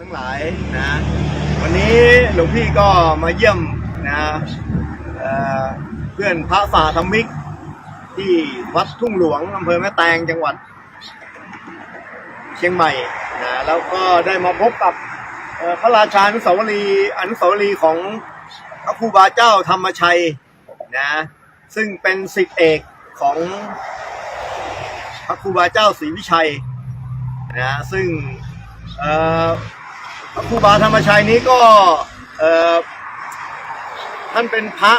ทั้งหลายนะวันนี้หลวงพี่ก็มาเยี่ยมนะเเพื่อนพระสาธรรมิก ที่วัดทุ่งหลวงอำเภอแม่แตงจังหวัด เชียงใหม่นะแล้วก็ได้มาพบกับพระราชานุสาวรีอนุสาวรีของพระครูบาเจ้าธรรมชัยนะซึ่งเป็นศิษย์เอกของพระครูบาเจ้าศรีวิชัยนะซึ่งเอ่อ ครูบาธรรมชัยนี้ก็ท่านเป็นพระ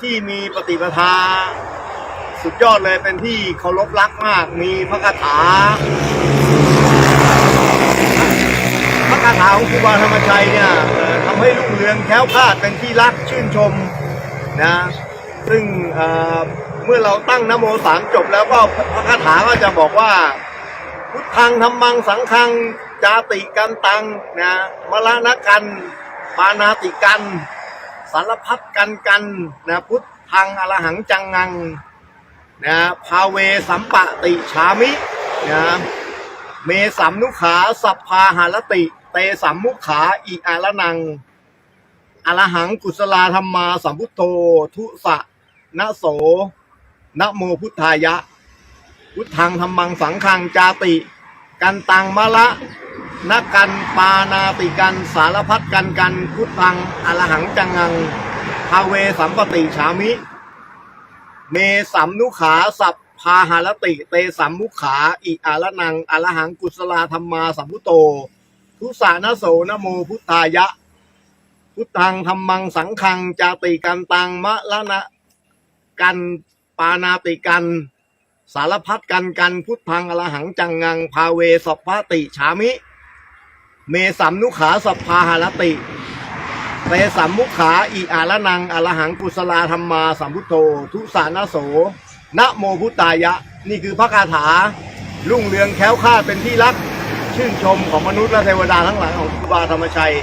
ที่มีปฏิปทาสุดยอดเลยเป็นที่เคารพรักมาก มีพระคาถา พระคาถาของครูบาธรรมชัยเนี่ยทำให้รุ่งเรืองแคล้วคลาดเป็นที่รักชื่นชมนะ ซึ่งเมื่อเราตั้งนโมสามจบแล้วก็พระคาถาก็จะบอกว่า พุทธังธรรมังสังฆัง จาติกันตังนะมรณะกันปานาติกัน สารพัดกันกันนะพุทธังอรหังจังงังนะภาเวสัมปะติฉามินะเมสัมนุขาสัพพาหารติ เตสัมมุขาอิอาละนังอรหังกุศลาธรรมาสัมพุทโธทุสะนะโสนะโมพุทธายะ พุทธังธรรมังสังฆังจาติ กันตังมะละ นักกันปานาติกันสารพัดกันกันพุทธังอรหังจังงังภาเวสัมปติฉามิ เมสัมนุขาสัพพาหารติ เตสัมมุขาอิอาลนังอรหังกุศลาธรรมาสัมพุโต ทุสานะโสนะโมพุทธายะ พุทธังธรรมังสังฆังจาติกันตังมะละนะกันปานาติกันสารพัดกันกันพุทธังอรหังจังงังพาเวสัพพติฉามิ เมสัมนุขาสัพพาหารติเตสัมมุขาอิอาละนังอรหังกุศลาธรรมาสัมพุทโธ ทุสานะโสนะโมพุทธายะ นี่คือพระคาถารุ่งเรืองแค้วคาดเป็นที่รัก ชื่นชมของมนุษย์และเทวดาทั้งหลายของครูบาธรรมชัย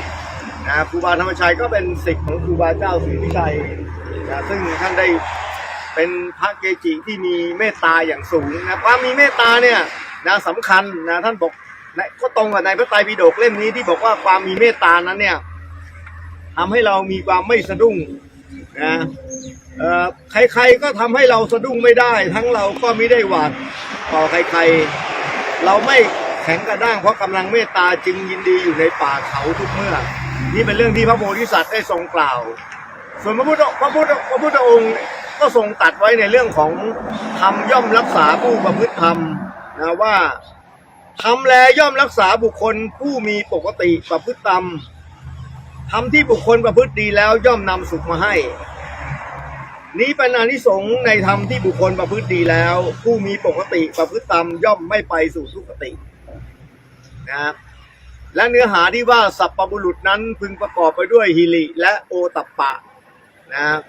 นะครูบาธรรมชัยก็เป็นศิษย์ของครูบาเจ้าศรีวิชัยนะซึ่งท่านได้เป็นพระเกจิที่มีเมตตาอย่างสูงนะความมีเมตตาเนี่ยนะสำคัญนะท่านบอก นะก็ตรงกับในพระไตรปิฎกเล่มนี้ที่บอกว่าความมีเมตตานั้นเนี่ยทำให้เรามีความไม่สะดุ้งนะเออใครๆก็ทำให้เราสะดุ้งไม่ได้ ทั้งเราก็ไม่ได้หวาดต่อใครๆ เราไม่แข็งกระด้างเพราะกำลังเมตตาจึงยินดีอยู่ในป่าเขาทุกเมื่อ นี่เป็นเรื่องที่พระโพธิสัตว์ได้ทรงกล่าว ส่วนพระพุทธพระพุทธพระพุทธองค์ก็ทรงตัดไว้ในเรื่องของธรรมย่อมรักษาผู้ประพฤติธรรมนะว่า ธรรมแลย่อมรักษาบุคคลผู้มีปกติประพฤติธรรมธรรมที่บุคคลประพฤติดีแล้วย่อมนำสุขมาให้ นี้เป็นอานิสงส์ในธรรมที่บุคคลประพฤติดีแล้ว ผู้มีปกติประพฤติธรรมย่อมไม่ไปสู่สุคตินะและเนื้อหาที่ว่าสัพพบุรุษนั้นพึงประกอบไปด้วยฮิริและโอตัปปะนะครับ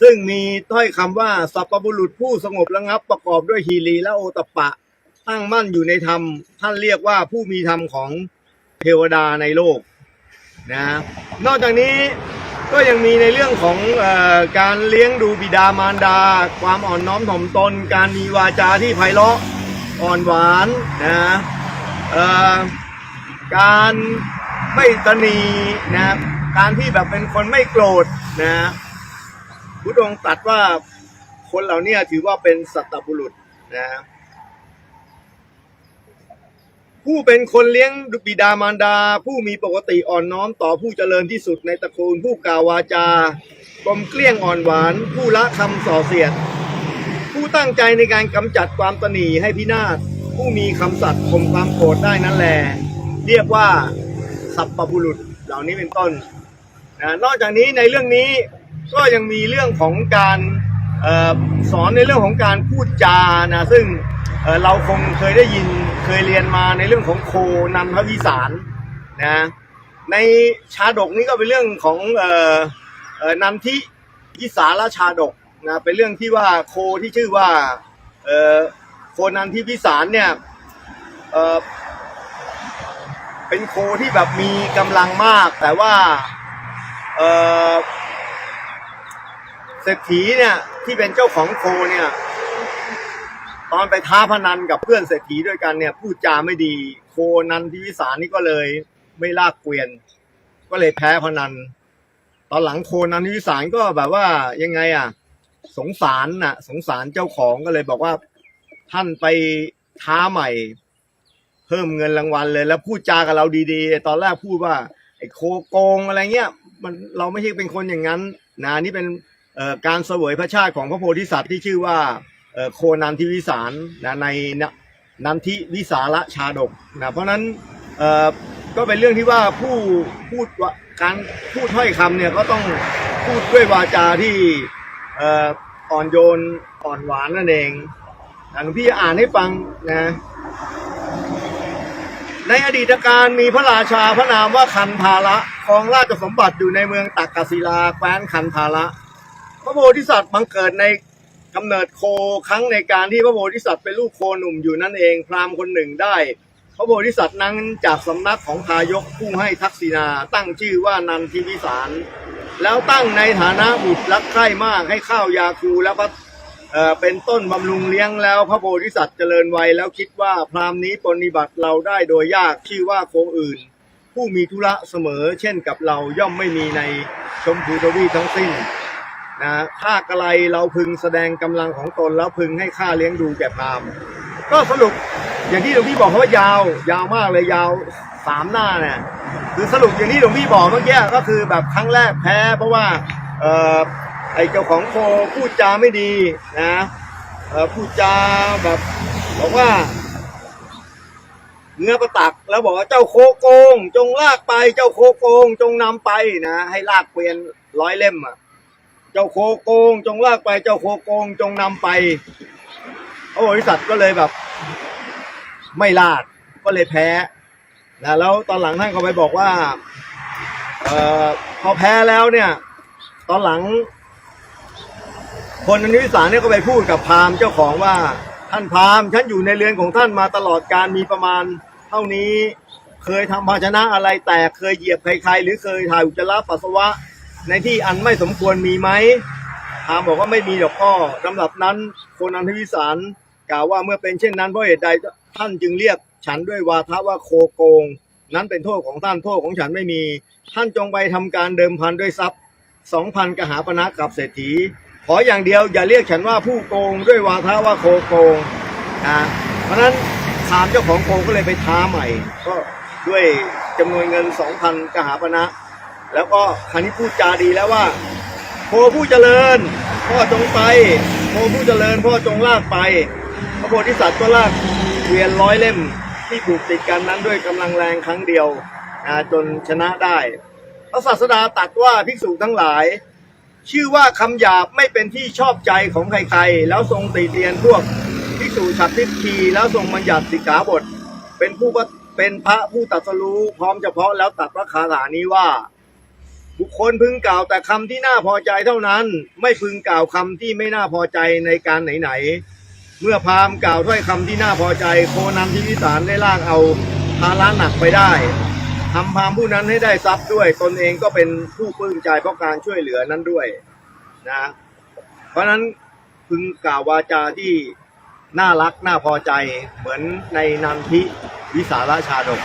ซึ่งมีถ้อยคำว่าสัพพบุรุษผู้สงบระงับประกอบด้วยฮีรีและโอตัปปะ ตั้งมั่นอยู่ในธรรม ท่านเรียกว่าผู้มีธรรมของเทวดาในโลกนะนอกจากนี้ก็ยังมีในเรื่องของอการเลี้ยงดูบิดามารดา ความอ่อนน้อมถ่อมตน การมีวาจาที่ไพเราะอ่อนหวานนะการไม่ตะนีนะการที่แบบเป็นคนไม่โกรธนะพุทธองค์ตรัสว่าคนเหล่านี้ถือว่าเป็นสัตบุรุษนะ ผู้เป็นคนเลี้ยงบิดามารดา ผู้มีปกติอ่อนน้อมต่อผู้เจริญที่สุดในตระกูลผู้กล่าววาจากลมเกลี้ยงอ่อนหวาน ผู้ละคำส่อเสียด ผู้ตั้งใจในการกำจัดความตนีให้พินาศผู้มีคำสัตย์ข่มความโกรธได้นั้นแลเรียกว่าสัพพบุรุษเหล่านี้เป็นต้นนะนอกจากนี้ในเรื่องนี้ก็ยังมีเรื่องของการออสอนในเรื่องของการพูดจานะซึ่ง เออเราคงเคยได้ยินเคยเรียนมาในเรื่องของโคนันทวิสารนะในชาดกนี้ก็เป็นเรื่องของเออเออนันทิยิสารชาดกนะเป็นเรื่องที่ว่าโคที่ชื่อว่าเออโคนันทิพิสารเนี่ยเออเป็นโคที่แบบมีกำลังมาก แต่ว่าเออเศรษฐีเนี่ยที่เป็นเจ้าของโคเนี่ย ตอนไปท้าพนันกับเพื่อนเศรษฐีด้วยกันเนี่ยพูดจาไม่ดี โคนันทิวิสานี่ก็เลยไม่ลากเกวียน ก็เลยแพ้พนัน ตอนหลังโคนันทิวิสารก็แบบว่ายังไงอะ สงสารน่ะ สงสารเจ้าของก็เลยบอกว่า ท่านไปท้าใหม่ เพิ่มเงินรางวัลเลย แล้วพูดจากับเราดีๆ ตอนแรกพูดว่า ไอ้โคโกงอะไรเงี้ย มันเราไม่ใช่เป็นคนอย่างนั้นนะนี่เป็นการเสวยพระชาติของพระโพธิสัตว์ที่ชื่อว่า โคนันทิวิสารนะในนันทิวิสาระชาดกนะเพราะนั้นก็เป็นเรื่องที่ว่าผู้พูดว่าการพูดถ้อยคำเนี่ยก็ต้องพูดด้วยวาจาที่อ่อนโยนอ่อนหวานนั่นเองหลวงพี่อ่านให้ฟังนะในอดีตการมีพระราชาพระนามว่าคันธาระครองราชสมบัติอยู่ในเมืองตักกศิลาแคว้นคันธาระพระโพธิสัตว์บังเกิดใน กำเนิดโคครั้งในการที่พระโพธิสัตว์เป็นลูกโคหนุ่มอยู่นั่นเองพราหมณ์คนหนึ่งได้ พระโพธิสัตว์นั้นจากสำนักของทายกผู้ให้ทักษิณาตั้งชื่อว่านันทิวิสาร แล้วตั้งในฐานะบุตรรักใคร่มากให้ข้าวยาคูและพระเอ่อเป็นต้นบำรุงเลี้ยงแล้วพระโพธิสัตว์เจริญวัยแล้วคิดว่าพราหมณ์นี้ปฏิบัติเราได้โดยยากชื่อว่าโคอื่น ผู้มีธุระเสมอเช่นกับเราย่อมไม่มีในชมพูทวีทั้งสิ้น นะถ้ากระไรเราพึงแสดงกำลังของตนแล้วพึงให้ข้าเลี้ยงดูแก่พราหมณ์ก็สรุปอย่างที่หลวงพี่บอกเขาว่ายาว ยาวมากเลยยาวสามหน้าเนี่ยคือสรุปอย่างที่หลวงพี่บอกเมื่อกี้ก็คือแบบครั้งแรกแพ้ เพราะว่าเออไอเจ้าของโคพูดจาไม่ดีนะเออพูดจาแบบบอกว่าเงื้อประตักแล้วบอกว่าเจ้าโคโกง จงลากไปเจ้าโคโกง จงนำไปนะ ให้ลากเกวียนร้อยเล่มอะ เจ้าโคโกง จงลากไป เจ้าโคโกง จงนำไปพระบริษัทก็เลยแบบ ไม่ลากก็เลยแพ้นะแล้วตอนหลังท่านก็ไปบอกว่าเออพอแพ้แล้วเนี่ย ตอนหลัง คนอนุวิสารเนี่ยก็ไปพูดกับพราหมณ์เจ้าของว่าท่านพราหมณ์ฉันอยู่ในเรือนของท่านมาตลอดการมีประมาณ เท่านี้ เคยทำภาชนะอะไรแตกเคยเหยียบใครๆหรือเคยถ่ายอุจจาระปัสสาวะ ในที่อันไม่สมควรมีไหมพรามบอกว่าไม่มีหรอกพ่อลำดับนั้นโคนอนุวิสารกล่าวว่าเมื่อเป็นเช่นนั้นเพราะเหตุใดท่านจึงเรียกฉันด้วยวาทะว่าโคโกง นั้นเป็นโทษของท่านโทษของฉันไม่มี ท่านจงไปทำการเดิมพันด้วยทรัพย์สองพันกหาปณะกับเศรษฐี ขออย่างเดียวอย่าเรียกฉันว่าผู้โกงด้วยวาทะว่าโคโกงนะเพราะนั้นถามเจ้าของโกงก็เลยไปท้าใหม่ ก็ด้วยจำนวนเงินสองพันกหาปณะ แล้วก็ครั้นี้พูดจาดีแล้วว่าโคผู้เจริญ พ่อจงไปโคผู้เจริญ พ่อจงลากไป พระโพธิสัตว์ก็ลากเวียนร้อยเล่มที่ผูกติดกันนั้นด้วยกำลังแรงครั้งเดียวจนชนะได้ พระศาสดาตรัสว่าภิกษุทั้งหลาย ชื่อว่าคำหยาบไม่เป็นที่ชอบใจของใครๆ แล้วทรงติเตียนพวกภิกษุฉับทิฏฐีแล้วทรงบัญญัติสิกขาบท เป็นผู้เป็นพระผู้ตรัสรู้พร้อมเฉพาะแล้วตรัสพระคาถานี้ว่า บุคคลพึงกล่าวแต่คำที่น่าพอใจเท่านั้น ไม่พึงกล่าวคำที่ไม่น่าพอใจในการไหนๆเมื่อพามกล่าวถ้อยคำที่น่าพอใจ โคนันทิวิสารได้ลากเอาภาระหนักไปได้ทำพามผู้นั้นให้ได้ทรัพย์ด้วย ตนเองก็เป็นผู้ปลื้มใจเพราะการช่วยเหลือนั้นด้วยนะเพราะฉะนั้นพึงกล่าววาจาที่น่ารักน่าพอใจเหมือนในนันทิวิสาราชาดก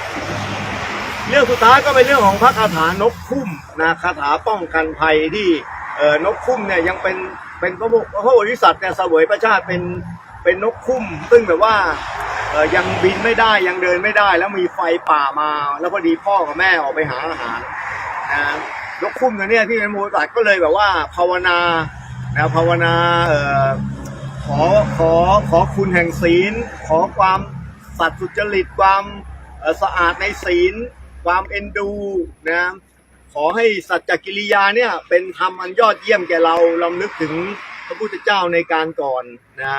เรื่องสุดท้ายก็เป็นเรื่องของพระคาถานกคุ้มนะคาถาป้องกันภัยที่เอ่อนกคุ้มเนี่ยยังเป็นเป็นพระพุพระโพธิสัตว์เนี่ยเสวยพระชาติเป็นเป็นนกคุ้มซึ่งแบบว่าเอ่อยังบินไม่ได้ยังเดินไม่ได้ แล้วมีไฟป่ามา แล้วพอดีพ่อกับแม่ออกไปหาอาหารนะนกคุ้มตัวเนี้ยที่เป็นโมสัตว์ก็เลยแบบว่าภาวนานะภาวนาเอ่อขอขอขอคุณแห่งศีล ขอความสัตย์สุจริตความสะอาดในศีล ความเอ็นดูนะขอให้สัจจกิริยาเนี่ยเป็นธรรมอันยอดเยี่ยมแก่เราลำลึกถึงพระพุทธเจ้าในการก่อนนะ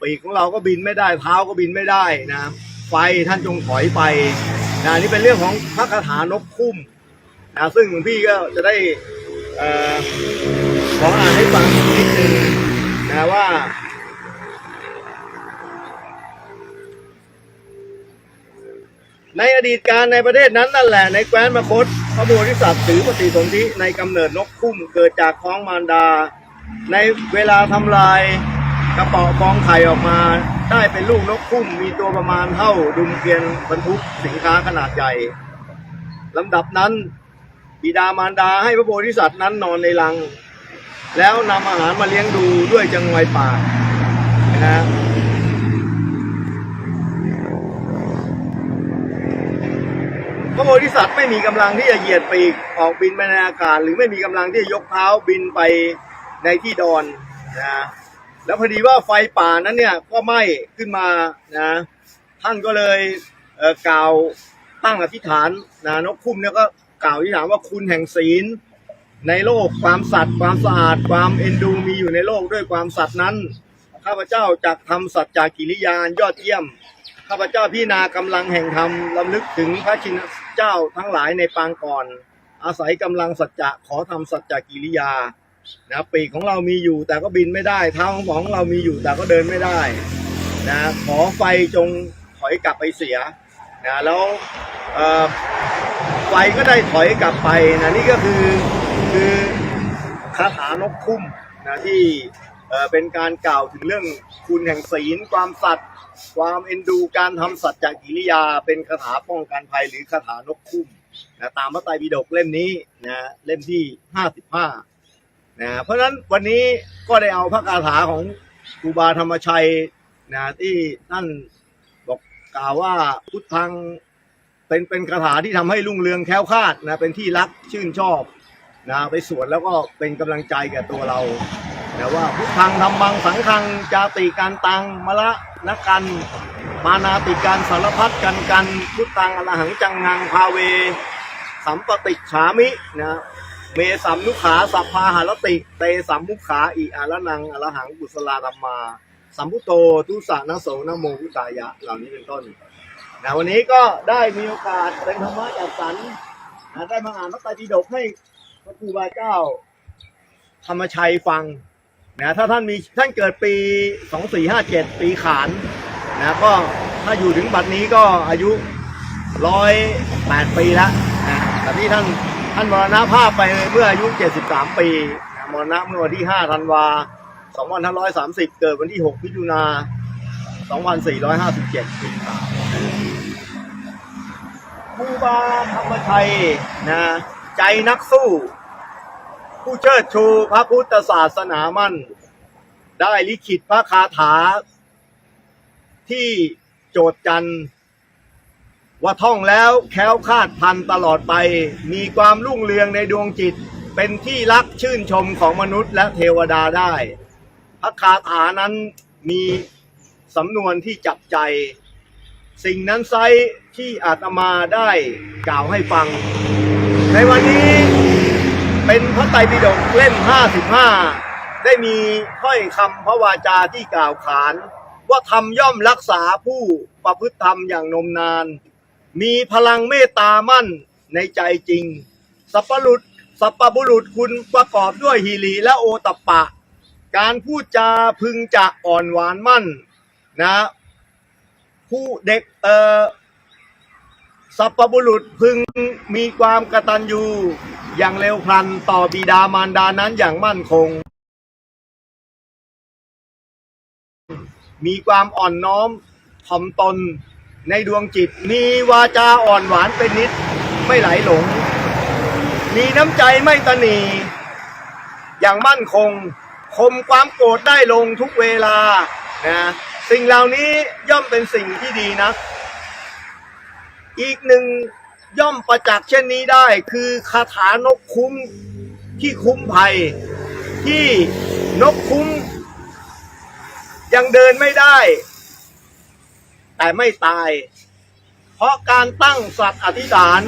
ปีกของเราก็บินไม่ได้เท้าก็บินไม่ได้นะไฟท่านจงถอยไปนะนี่เป็นเรื่องของพระคาถานกคุ้มนะซึ่งหลวงพี่ก็จะได้อ่อขออ่านให้ฟังนิดนึงนะว่า ในอดีตการในประเทศนั้นนั่นแหละในแคว้นมคตพระโพธิสัตว์ถือปฏิสนธิในกำเนิดนกคุ้มเกิดจากท้องมารดา ในเวลาทำลายกระเป๋าฟองไข่ออกมา ได้เป็นลูกนกคุ้มมีตัวประมาณเท่าดุมเกวียนบรรทุกสินค้าขนาดใหญ่ลำดับนั้นบิดามารดาให้พระโพธิสัตว์นั้นนอนในรัง แล้วนำอาหารมาเลี้ยงดูด้วยจังไวป่านะฮะ พระโพธิสัตว์ไม่มีกำลังที่จะเหยียดปีกออกบินไปในอากาศ หรือไม่มีกำลังที่จะยกเท้าบินไปในที่ดอนนะแล้วพอดีว่าไฟป่านั้นเนี่ยก็ไหม้ขึ้นมานะท่านก็เลยเกล่าวตั้งอธิษฐานนะนกคุ้มเนี่ยก็กล่าวอธิษฐานว่าคุณแห่งศีล ในโลกความสัตย์ความสะอาด ความเอ็นดูมีอยู่ในโลกด้วยความสัตย์นั้นข้าพเจ้าจักทำสัจจากกิริยานยอดเยี่ยม ข้าพเจ้าพี่นากำลังแห่งธรรมลำลึกถึงพระชินเจ้าทั้งหลายในปางก่อน อาศัยกำลังสัจจะขอทำสัจจกิริยานะปีกของเรามีอยู่แต่ก็บินไม่ได้เท้าของเรามีอยู่แต่ก็เดินไม่ได้นะขอไฟจงถอยกลับไปเสียนะแล้วเออไฟก็ได้ถอยกลับไปนะนี่ก็คือคือคาถานกคุ้มนะที่ เป็นการกล่าวถึงเรื่องคุณแห่งศีล ความสัตย์ความเอ็นดูการทำสัจจกิริยา เป็นคาถาป้องกันภัยหรือคาถานกคุ้มนะตามพระไตรปิฎกเล่มนี้นะเล่มที่ห้าสิบห้านะเพราะฉะนั้นวันนี้ก็ได้เอาพระคาถาของครูบาธรรมชัยนะที่ท่านบอกกล่าวว่าพุทธังเป็นเป็นคาถาที่ทำให้รุ่งเรืองแคล้วคลาดนะเป็นที่รักชื่นชอบนะไปสวดแล้วก็เป็นกำลังใจแก่ตัวเรา นะว่าพุทธังธรรมังสังฆังจาติการตังมะละนักกัน มานาติการสารพัดกันกันพุทธังอรหังจังงังพาเว สัมปติฉามินะเมสัมนุขาสัพพาหารติ เตสัมมุขาอิอาละนังอรหังกุศลาธรรมา สัมพุโตทุสานโสนโมพุตายะเหล่านี้เป็นต้นนะวันนี้ก็ได้มีโอกาสเป็นธรรมะจากสันนได้มาอ่านพระไตรปิฎกให้พระครูบาเจ้าธรรมชัยฟัง นะถ้าท่านมีท่านเกิดปี 2457 ปีขานนะก็ถ้าอยู่ถึงบัดนี้ก็อายุร้อยแปดปีแล้วนะแต่ที่ท่านท่านมรณภาพไปเมื่ออายุ 73 ปีนะมรณะเมื่อวันที่ 5 ธันวา 2530 เกิดวันที่ 6 มิถุนา 2457 ปีครับครูบาธรรมชัยนะใจนักสู้ ผู้เชิดชูพระพุทธศาสนามั่น ได้ลิขิตพระคาถา ที่โจทย์จันว่าท่องแล้วแคล้วคลาดพันตลอดไป มีความรุ่งเรืองในดวงจิต เป็นที่รักชื่นชมของมนุษย์และเทวดาได้ พระคาถานั้นมีสำนวนที่จับใจ สิ่งนั้นไซที่อาตมาได้กล่าวให้ฟัง ในวันนี้ เป็นพระไตรปิฎกเล่ม 55 ได้มีถ้อยคำพระวาจาที่กล่าวขาน ว่าธรรมย่อมรักษาผู้ประพฤติธรรมอย่างนมนาน มีพลังเมตตามั่นในใจจริง สัพพรุษสัพพบุรุษคุณประกอบด้วยฮีรีและโอตปะ การพูดจาพึงจะอ่อนหวานมั่นนะผู้เด็กเอ่อสัพพบุรุษพึงมีความกตัญญู อย่างเร็วพลันต่อบิดามารดานั้นอย่างมั่นคง มีความอ่อนน้อมถ่อมตนในดวงจิต มีวาจาอ่อนหวานเป็นนิดไม่ไหลหลง มีน้ำใจไม่ตนีอย่างมั่นคง คมความโกรธได้ลงทุกเวลานะสิ่งเหล่านี้ย่อมเป็นสิ่งที่ดีนะ อีกหนึ่ง ย่อมประจักษ์เช่นนี้ได้ คือคาถานกคุ้มที่คุ้มภัย ที่นกคุ้ม ยังเดินไม่ได้ แต่ไม่ตาย เพราะการตั้งสัตว์อธิษฐาน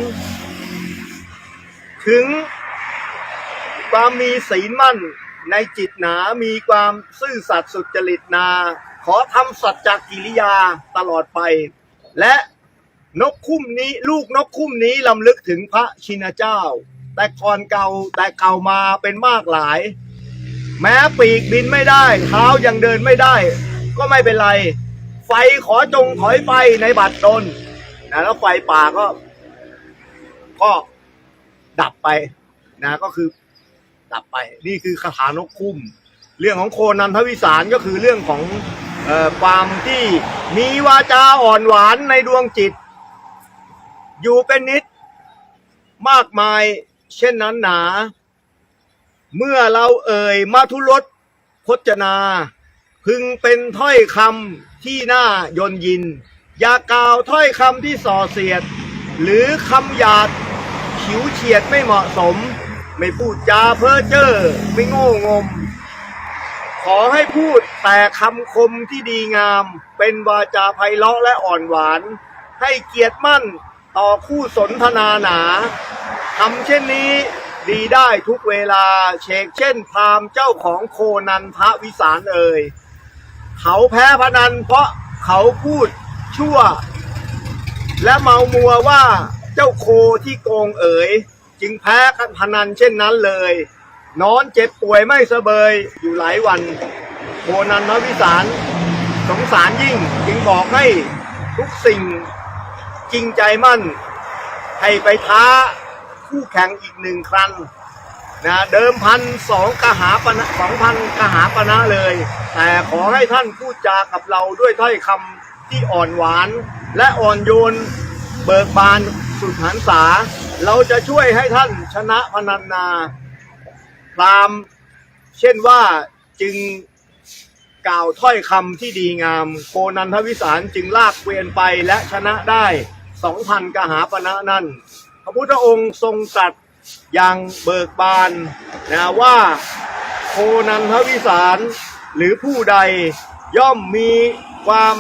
ถึงความมีศีลมั่นในจิตหนา มีความซื่อสัตย์สุจริตนา ขอทำสัจจกิริยาตลอดไป และ นกคุ้มนี้ลูกนกคุ้มนี้ลำลึกถึงพระชินเจ้า แต่ก่อนเก่าแต่เก่ามาเป็นมากหลาย แม้ปีกบินไม่ได้ เท้ายังเดินไม่ได้ ก็ไม่เป็นไร ไฟขอจงถอยไปในบัดดลนะแล้วไฟป่าก็ ก็ดับไปนะก็คือ ดับไป นี่คือคาถานกคุ้ม เรื่องของโคนันทวิสารก็คือเรื่องของเอ่อความที่มีวาจาอ่อนหวานในดวงจิต อยู่เป็นนิด มากมายเช่นนั้นหนา เมื่อเราเอ่ยมาทุรสพจนา พึงเป็นถ้อยคำที่น่ายนยิน อย่ากล่าวถ้อยคำที่ส่อเสียด หรือคำหยาดฉิวเฉียดไม่เหมาะสม ไม่พูดจาเพ้อเจ้อไม่โง่งม ขอให้พูดแต่คำคมที่ดีงาม เป็นวาจาไพเราะและอ่อนหวาน ให้เกียรติมั่น ต่อคู่สนทนาหนาทำเช่นนี้ดีได้ทุกเวลาเชกเช่นพรามเจ้าของโคนันทวิสารเอ่ย เขาแพ้พนันเพราะเขาพูดชั่ว และเมามัวว่าเจ้าโคที่โกงเอ๋ย จึงแพ้กันพนันเช่นนั้นเลย นอนเจ็บป่วยไม่สเบยอยู่หลายวัน โคนันทวิสารสงสารยิ่งจึงบอกให้ทุกสิ่ง จริงใจมั่น ให้ไปท้าคู่แข่งอีกหนึ่งครั้งนะเดิมพันสองกหาปณะสองพันกหาปณะเลย แต่ขอให้ท่านพูดจากับเราด้วยถ้อยคำที่อ่อนหวาน และอ่อนโยนเบิกบานสุดหันษา เราจะช่วยให้ท่านชนะพนันนาตามเช่นว่าจึงกล่าวถ้อยคำที่ดีงาม โคนันทวิสารจึงลากเกวียนไปและชนะได้ สองพันกหาปณะนั่นพระพุทธองค์ทรงตรัสอย่างเบิกบานนะว่าโคนันทวิสารหรือผู้ใดย่อมมีความ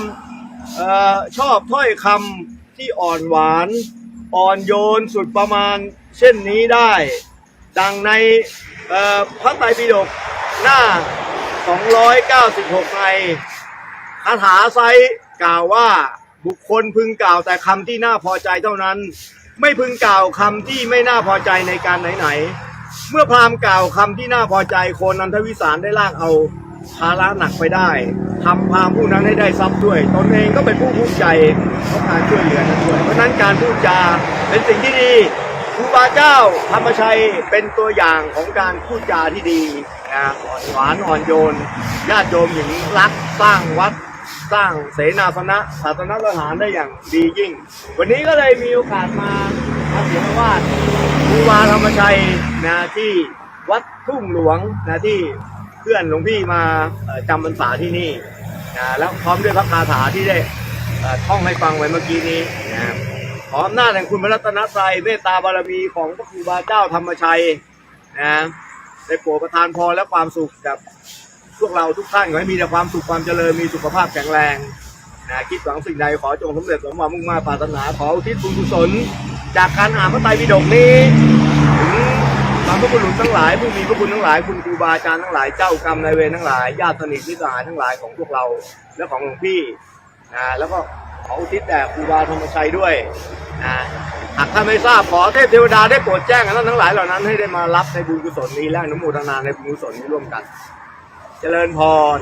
ออชอบถ้อยคำที่อ่อนหวานอ่อนโยนสุดประมาณเช่นนี้ได้ ดังในพระไตรปิฎกหน้า 296 ในคาถาไซกล่าวว่า บุคคลพึงกล่าวแต่คำที่น่าพอใจเท่านั้น ไม่พึงกล่าวคำที่ไม่น่าพอใจในการไหนๆเมื่อพราหมณ์กล่าวคำที่น่าพอใจโคนันทวิสารได้ลากเอาภาระหนักไปได้ทำพราหมณ์ผู้นั้นให้ได้ทรัพย์ด้วย ตนเองก็เป็นผู้ภูมิใจเพราะการช่วยเหลือนั้นด้วยเพราะฉะนั้นการพูดจาเป็นสิ่งที่ดีครูบาเจ้าธรรมชัยเป็นตัวอย่างของการพูดจาที่ดีนะอ่อนหวานอ่อนโยนญาติโยมหญิงรักสร้างวัด สร้างเสนาสนะศาสนสถานได้อย่างดียิ่ง วันนี้ก็เลยมีโอกาสมามาเสียงวาดครูบาธรรมชัยนะที่วัดทุ่งหลวงนะที่เพื่อนหลวงพี่มาจำพรรษาที่นี่นะแล้วพร้อมด้วยพระคาถาที่ได้ท่องให้ฟังไว้เมื่อกี้นี้นะขออำนาจแห่งคุณพระรัตนตรัยเมตตาบารมีของพระครูบาเจ้าธรรมชัยนะได้โปรดประทานพรและความสุขกับ พวกเราทุกท่านขอให้มีแต่ความสุขความเจริญมีสุขภาพแข็งแรงนะคิดหวังสิ่งใดขอจงสำเร็จสมหวังมุ่งมา่ปรารถนาขออุทิศบุญกุศล จากการอ่านพระไตรปิฎกนี้ถึงบรรพบุรุษทั้งหลายผู้มีพระคุณทั้งหลายคุณครูบาอาจารย์ทั้งหลายเจ้ากรรมนายเวรทั้งหลายญาติสนิทมิตรสหายทั้งหลายของพวกเราและของหลวงพี่นะแล้วก็ขออุทิศแด่ครูบาธรรมชัยด้วยนะหากท่านไม่ทราบขอเทพเทวดาได้โปรดแจ้งท่านทั้งหลายเหล่านั้นให้ได้มารับในบุญกุศลนี้และอนุโมทนาในบุญกุศลนี้ร่วมกัน เจริญพร